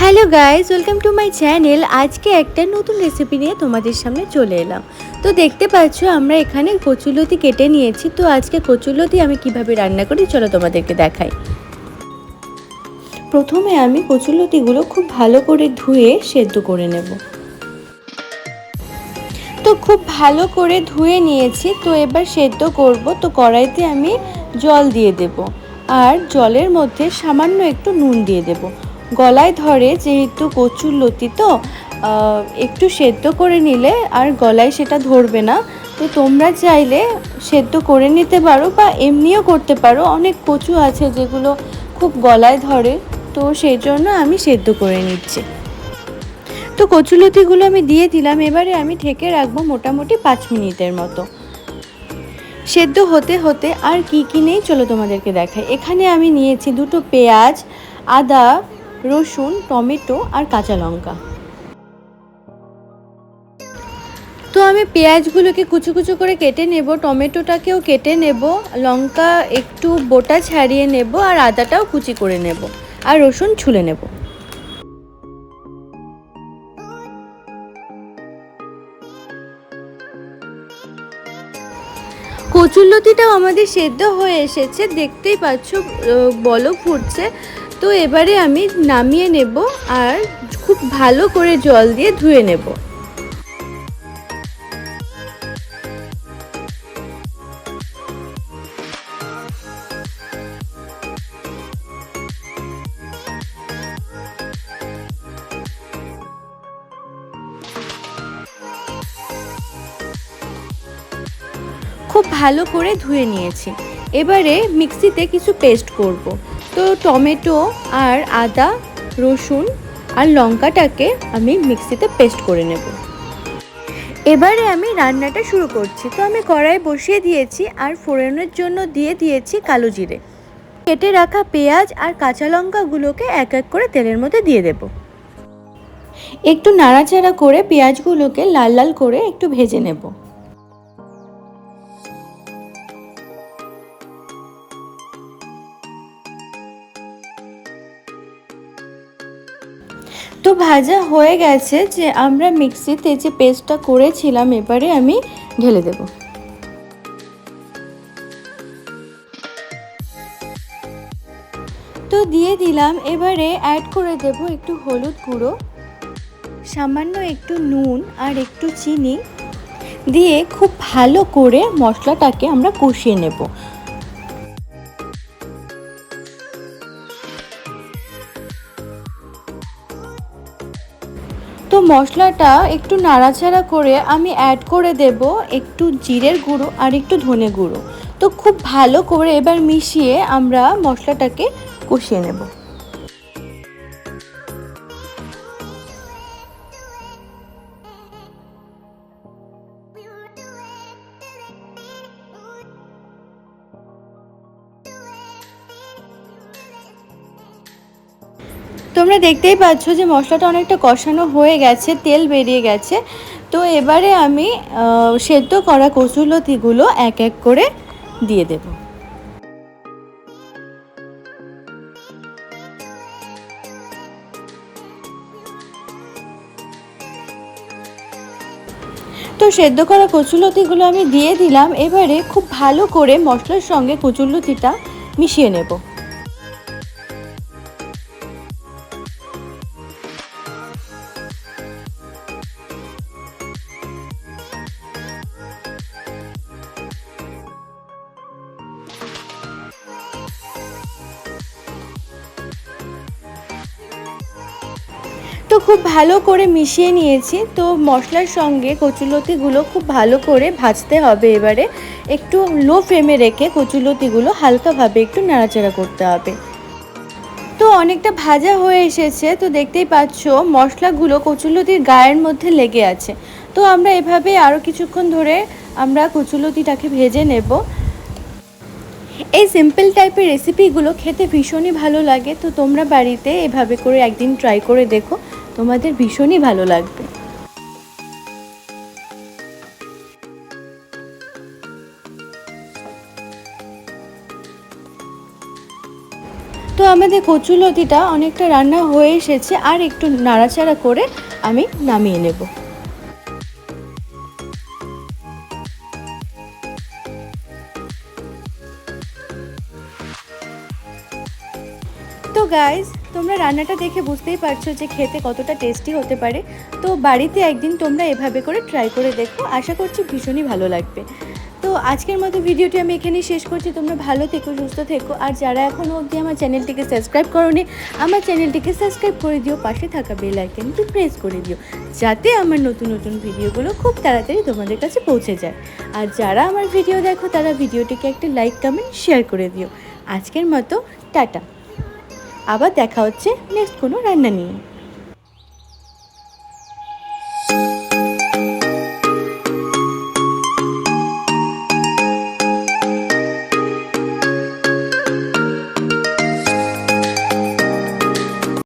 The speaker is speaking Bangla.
Hello guys welcome to my channel. আজকে একটা নতুন রেসিপি নিয়ে তোমাদের সামনে চলে এলাম। তো দেখতে পাচ্ছ, আমরা এখানে কচুলতি কেটে নিয়েছি। তো আজকে কচুলতি আমি কীভাবে রান্না করি, চলো তোমাদেরকে দেখাই। প্রথমে আমি কচুলতিগুলো খুব ভালো করে ধুয়ে সেদ্ধ করে নেব। তো খুব ভালো করে ধুয়ে নিয়েছি। তো এবার সেদ্ধ করব। তো কড়াইতে আমি জল দিয়ে দেব। আর জলের মধ্যে সামান্য একটু নুন দিয়ে দেবো। গলায় ধরে যেহেতু কচুর লতি তো একটু সেদ্ধ করে নিলে আর গলায় সেটা ধরবে না। তো তোমরা চাইলে সেদ্ধ করে নিতে পারো বা এমনিও করতে পারো। অনেক কচু আছে যেগুলো খুব গলায় ধরে। তো সেই জন্য আমি সেদ্ধ করে নিচ্ছি। তো কচুলতিগুলো আমি দিয়ে দিলাম। এবারে আমি ঠেকে রাখব মোটামুটি পাঁচ মিনিটের মতো। সেদ্ধ হতে হতে আর কি কি নেই চলো তোমাদেরকে দেখাই। এখানে আমি নিয়েছি দুটো পেঁয়াজ, আদা রসুন, টমেটো আর কাঁচা লঙ্কা। তো আমি পেঁয়াজগুলোকে কুচু কুচু করে কেটে নেব, টমেটোটাকেও কেটে নেব, লঙ্কা একটু বোটা ছাড়িয়ে নেব আর আদাটাও কুচি করে নেব আর রসুন ছুলে নেব। কচুরলতিটাও আমাদের সেদ্ধ হয়ে এসেছে, দেখতেই পাচ্ছ বলো ফুটছে। তো এবারে আমি নামিয়ে নেব আর খুব ভালো করে জল দিয়ে ধুয়ে নেব। খুব ভালো করে ধুয়ে নিয়েছি। এবারে মিক্সিতে কিছু পেস্ট করব। তো টমেটো আর আদা, রসুন আর লঙ্কাটাকে আমি মিক্সিতে পেস্ট করে নেব। এবারে আমি রান্নাটা শুরু করছি। তো আমি কড়াই বসিয়ে দিয়েছি আর ফোড়নের জন্য দিয়ে দিয়েছি কালো জিরে। কেটে রাখা পেঁয়াজ আর কাঁচা লঙ্কাগুলোকে এক এক করে তেলের মধ্যে দিয়ে দেব। একটু নাড়াচাড়া করে পেঁয়াজগুলোকে লাল লাল করে একটু ভেজে নেব। তো ভাজা হয়ে গেছে যে আমরা মিক্সিতে যে পেস্টটা করেছিলাম, এবারে আমি ঢেলে দেব। তো দিয়ে দিলাম, এবারে অ্যাড করে দেব একটু হলুদ গুঁড়ো, সামান্য একটু নুন আর একটু চিনি, দিয়ে খুব ভালো করে মশলাটাকে আমরা কষিয়ে নেব। তো মশলাটা একটু নাড়াচাড়া করে আমি অ্যাড করে দেব একটু জিরের গুঁড়ো আর একটু ধনে গুঁড়ো। তো খুব ভালো করে এবার মিশিয়ে আমরা মশলাটাকে কষিয়ে নেব। তোমরা দেখতেই পাচ্ছ যে মশলাটা অনেকটা কষানো হয়ে গেছে, তেল বেরিয়ে গেছে। তো এবারে আমি সেদ্ধ করা কচুলতিগুলো এক এক করে দিয়ে দেব। তো সেদ্ধ করা কচুলতিগুলো আমি দিয়ে দিলাম। এবারে খুব ভালো করে মশলার সঙ্গে কচুলতিটা মিশিয়ে নেব। তো খুব ভালো করে মিশিয়ে নিয়েছি। তো মশলার সঙ্গে কচুলতিগুলো খুব ভালো করে ভাজতে হবে এবারে। একটু লো ফ্লেমে রেখে কচুলতিগুলো হালকাভাবে একটু নাড়াচাড়া করতে হবে। তো অনেকটা ভাজা হয়ে এসেছে, তো দেখতেই পাচ্ছ মশলাগুলো কচুলতির গায়ের মধ্যে লেগে আছে। তো আমরা এভাবে আরও কিছুক্ষণ ধরে আমরা কচুলতিটাকে ভেজে নেব। এই সিম্পল টাইপের রেসিপিগুলো খেতে ভীষণই ভালো লাগে, তো তোমরা বাড়িতে এভাবে করে একদিন ট্রাই করে দেখো, তোমাদের ভীষণই ভালো লাগবে। তো আমাদের কচুলতিটা অনেকটা রান্না হয়ে এসেছে, আর একটু নাড়াচাড়া করে আমি নামিয়ে নেব। গাইজ তোমরা রান্নাটা দেখে বুঝতেই পারছ যে খেতে কতটা টেস্টি হতে পারে। তো বাড়িতে একদিন তোমরা এভাবে করে ট্রাই করে দেখো, আশা করছি ভীষণই ভালো লাগবে। তো আজকের মতো ভিডিওটি আমি এখানেই শেষ করছি, তোমরা ভালো থেকো, সুস্থ থেকো। আর যারা এখনও অবধি আমার চ্যানেলটিকে সাবস্ক্রাইব করোনি, আমার চ্যানেলটিকে সাবস্ক্রাইব করে দিও, পাশে থাকা বেল আইকনটি প্রেস করে দিও, যাতে আমার নতুন নতুন ভিডিওগুলো খুব তাড়াতাড়ি তোমাদের কাছে পৌঁছে যায়। আর যারা আমার ভিডিও দেখো, তারা ভিডিওটিকে একটা লাইক কমেন্ট শেয়ার করে দিও। আজকের মতো, টাটা। আবার দেখা হচ্ছে নেক্সট কোনো রান্না নিয়ে।